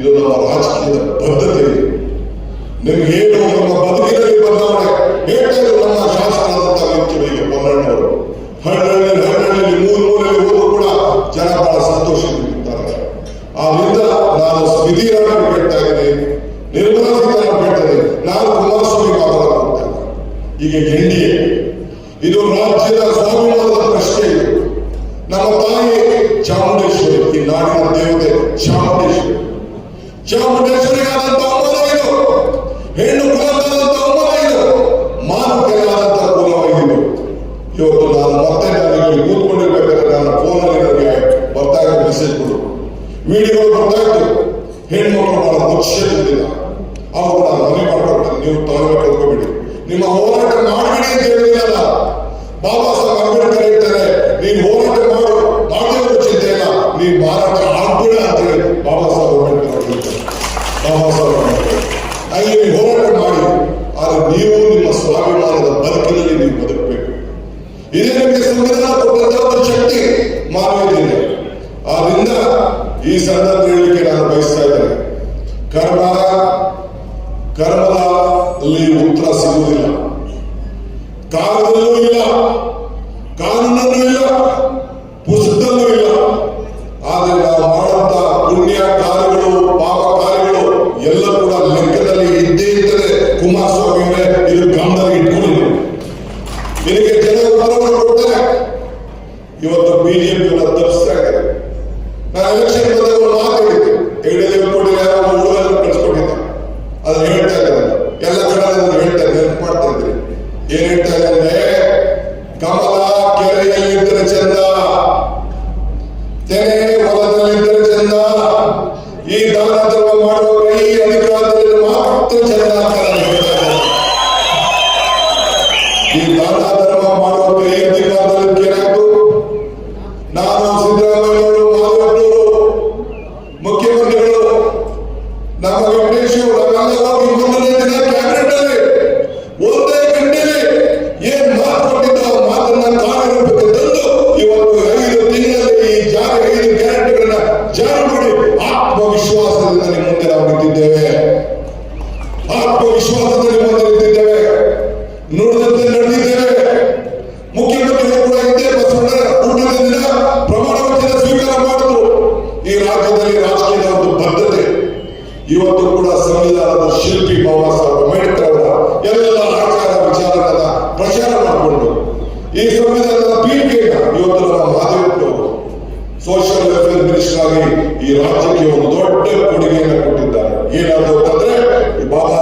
ಇದು ನಮ್ಮ ರಾಜಕೀಯದ ಬದ್ಧತೆ ನಿಮ್ಗೆ ಏನು ನಮ್ಮ ಬದುಕಿನಲ್ಲಿ ಬದಲಾವಣೆ? ಹೇಳ್ತಾರೆ ನಮ್ಮ ಶಾಸಕರಾದಂತಹ ವ್ಯಕ್ತಿಗಳಿಗೆ ಪೊನ್ನಣ್ಣವರು ಹಳ್ಳಿ ಹಳ್ಳಿ ಮೂರು ಮೂಲೆಯಲ್ಲಿ ಹೋದ್ರು ಕೂಡ ಜನ ಬಹಳ ಸಂತೋಷದಿಂದಿರ್ತಾರೆ ಆದ್ರಿಂದ ನಾನು ವಿಧಿರಾಮ ಕೇಳ್ತಾ ಇದ್ದೀನಿ. ನಿರ್ಮಲಾ ಸೀತಾರಾಮ್ ಕೇಳ್ತಾ ಇದ್ದೀನಿ. ನಾನು ಕುಮಾರಸ್ವಾಮಿ ಮಾತನಾಡುತ್ತೇನೆ ಈಗ ಎನ್ ಇದು ರಾಜ್ಯದ ಸ್ವಾಭಿಮಾನದ ಪ್ರಶ್ನೆ ಇದು. ನಮ್ಮ ತಾಯಿ ಚಾಮುಂಡೇಶ್ವರಿ, ಈ ನಾಡಿನ ದೇವತೆ ಚಾಮುಂಡೇಶ್ವರಿ. ಚಾಮುಂಡೇಶ್ವರಿಗಾದಂತ ಇದು ಹೆಣ್ಣು ಕುಲಕ್ಕಾದಂತ ಅವಮಾನ ಇದು ಮಾನವತೆಗಾದಂತ ಇವತ್ತು ನಾನು ಮತ್ತೆ ನನಗೆ ಕೂತ್ಕೊಂಡಿರ್ಬೇಕಾದ್ರೆ ನನ್ನ ಫೋನಲ್ಲಿ ನನಗೆ ಬರ್ತಾ ಇರೋ ಮೆಸೇಜ್ಗಳು ವಿಡಿಯೋಗಳು ಬರ್ತಾ ನಾನು ಮನೆ ಮಾಡ್ಕೊಡ್ತೇನೆ ನೀವು ತೊಂದರೆ ನಿಮ್ಮ ಹೋರಾಟ ಮಾಡಬೇಡಿ ಅಂತ ಬಾಬಾ ಸಾಹೇಬ್ ಅಂಬೇಡ್ಕರ್ ಹೇಳ್ತಾರೆ, ನೀನ್ ಹೋರಾಟ ಮಾಡು. ಮಾಡಿದ್ರು ಚಿಂತೆ ಇಲ್ಲ. ನೀನ್ ಮಾರಾಟ ಆಗ್ಬೇಡ ಅಂತ ಹೇಳಿ ಬಾಬಾ ಸಾಹೇಬ್ ಅಂಬೇಡ್ಕರ್ ಅವ್ರು ಹೇಳ್ತಾರೆ ಬಾಬಾ ಸಾಹೇಬ್ ಅಂಬೇಡ್ಕರ್ ಅಲ್ಲಿ ನೀವು ಹೋರಾಟ ಮಾಡಿ ಆದ್ರೆ ನೀವು ನಿಮ್ಮ ಸ್ವಾಭಿಮಾನದ ಬದುಕಿನಲ್ಲಿ ನೀವು ಬದುಕಬೇಕು. ಇದೇ ನಿಮಗೆ ಸಂವಿಧಾನ ಕೊಟ್ಟಂತಹ ಶಕ್ತಿ ಮಾನವೀಯತೆ ಆದ್ರಿಂದ ಈ ಸಂದರ್ಭ ಹೇಳಲಿಕ್ಕೆ ನಾನು ಬಯಸ್ತಾ ಇದ್ದೇನೆ. ಕರ್ಮ ಕರ್ಮದಲ್ಲಿ ಉತ್ತರ ಸಿಗುವುದಿಲ್ಲ. ಕಾಲದಲ್ಲೂ ಬಿಜೆಪಿ ತಪ್ಪಿಸ್ತಾ ಇದ್ದಾರೆ ನಾನು ಎಲೆಕ್ಷನ್ ಬಂದಾಗ ಒಂದು ಮಾತು ಹೇಳಿದ್ದೆ. ಹೇಳಿದ್ರೆ ಕೊಡಿ ಯಾರೋ ಹುಡುಗರನ್ನು ಕಳಿಸ್ಕೊಟ್ಟಿದ್ದೆ ಅದನ್ನ ಹೇಳ್ತಾ ಇದ್ರಿ. ಚಂದ ಈ ದಾನ ಧರ್ಮ ಮಾಡುವ ಈ ಅಧಿಕಾರದಲ್ಲಿ ಮಾತ್ರ ಚಂದ ಅಂತ ಈ ದಾನ ನಮ್ಮ ವೆಂಕಟೇಶ್ ಹೋಗಿ ಮುಂದಿನ ದಿನ ಕ್ಯಾಬಿನೆಟ್ ಅಲ್ಲಿ ಒಂದೇ ಏನ್ ಮಾತು ಕೊಟ್ಟಿದ್ದ ಮಾತನ್ನ ಕಾರ್ಯರೂಪಕ್ಕೆ ಇವತ್ತು ತಿಂಗಳಲ್ಲಿ ಈ ಜಾರಿ ಐದು ಗ್ಯಾರಂಟಿಗಳನ್ನ ನಿಮ್ಮ ಮುಂದೆ ನಾವು ನಿಂತಿದ್ದೇವೆ. ಆತ್ಮವಿಶ್ವಾಸದಲ್ಲಿ ಮುಂದೆ ನಿಂತಿದ್ದೇವೆ. ನುಡಿದಂತೆ ಇವತ್ತು ಕೂಡ ಸಂವಿಧಾನದ ಶಿಲ್ಪಿ ಬಾಬಾ ಸಾಹೇಬ್ ಅಂಬೇಡ್ಕರ್ ಅವರ ಎಲ್ಲ ಆಚಾರ ವಿಚಾರಗಳನ್ನ ಪ್ರಚಾರ ಮಾಡಿಕೊಂಡು ಈ ಸಂವಿಧಾನದ ಪೀಠಿಕೆಯನ್ನ ಇವತ್ತು ನಮ್ಮ ಮಾದೇವಪ್ಪನವರು ಸೋಷಿಯಲ್ ವೆಲ್ಫೇರ್ ಮಿನಿಸ್ಟರ್ ಆಗಿ ಈ ರಾಜ್ಯಕ್ಕೆ ಒಂದು ದೊಡ್ಡ ಕೊಡುಗೆಯನ್ನು ಕೊಟ್ಟಿದ್ದಾರೆ. ಏನಾದ್ರು ಅಂತಂದ್ರೆ ಬಾಬಾ